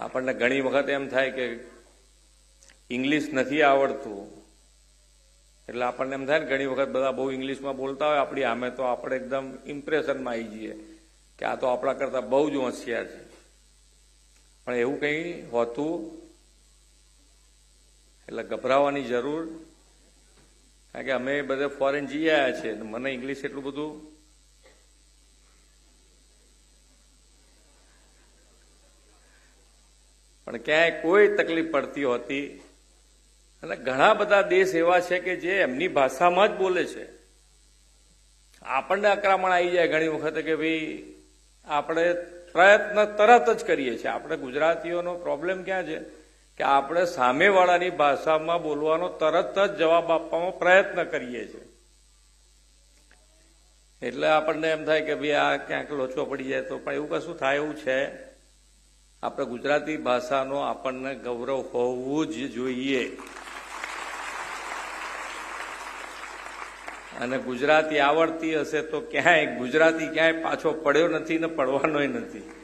આપણને ઘણી વખત એમ થાય કે ઇંગ્લિશ નથી આવડતું. એટલે આપણને એમ થાય ને ઘણી વખત બધા બહુ ઇંગ્લિશમાં બોલતા હોય, આપણી આમે તો આપણે એકદમ ઇમ્પ્રેશનમાં આવી જઈએ કે આ તો આપણા કરતા બહુ જ હોશિયાર છે. પણ એવું કંઈ હોતું એટલે ગભરાવાની જરૂર. કારણ કે અમે બધે ફોરેન જઈ આવ્યા છીએ મને ઇંગ્લિશ એટલું બધું પણ ક્યાંય કોઈ તકલીફ પડતી હોતી. અને ઘણા બધા દેશ એવા છે કે જે એમની ભાષામાં જ બોલે છે. આપણને આક્રમણ આવી જાય ઘણી વખત કે ભાઈ આપણે પ્રયત્ન તરત જ કરીએ છીએ. આપણે ગુજરાતીઓનો પ્રોબ્લેમ ક્યાં છે? કે આપણે સામેવાળાની ભાષામાં બોલવાનો તરત જ જવાબ આપવાનો પ્રયત્ન કરીએ છીએ. એટલે આપણને એમ થાય કે ભાઈ આ ક્યાંક લોચો પડી જાય તો પણ એવું કશું થાય એવું છે? આપણે ગુજરાતી ભાષાનો આપણને ગૌરવ હોવું જ જોઈએ. અને ગુજરાતી આવડતી હશે તો ક્યાંય ગુજરાતી ક્યાંય પાછો પડ્યો નથી ને પડવાનોય નથી.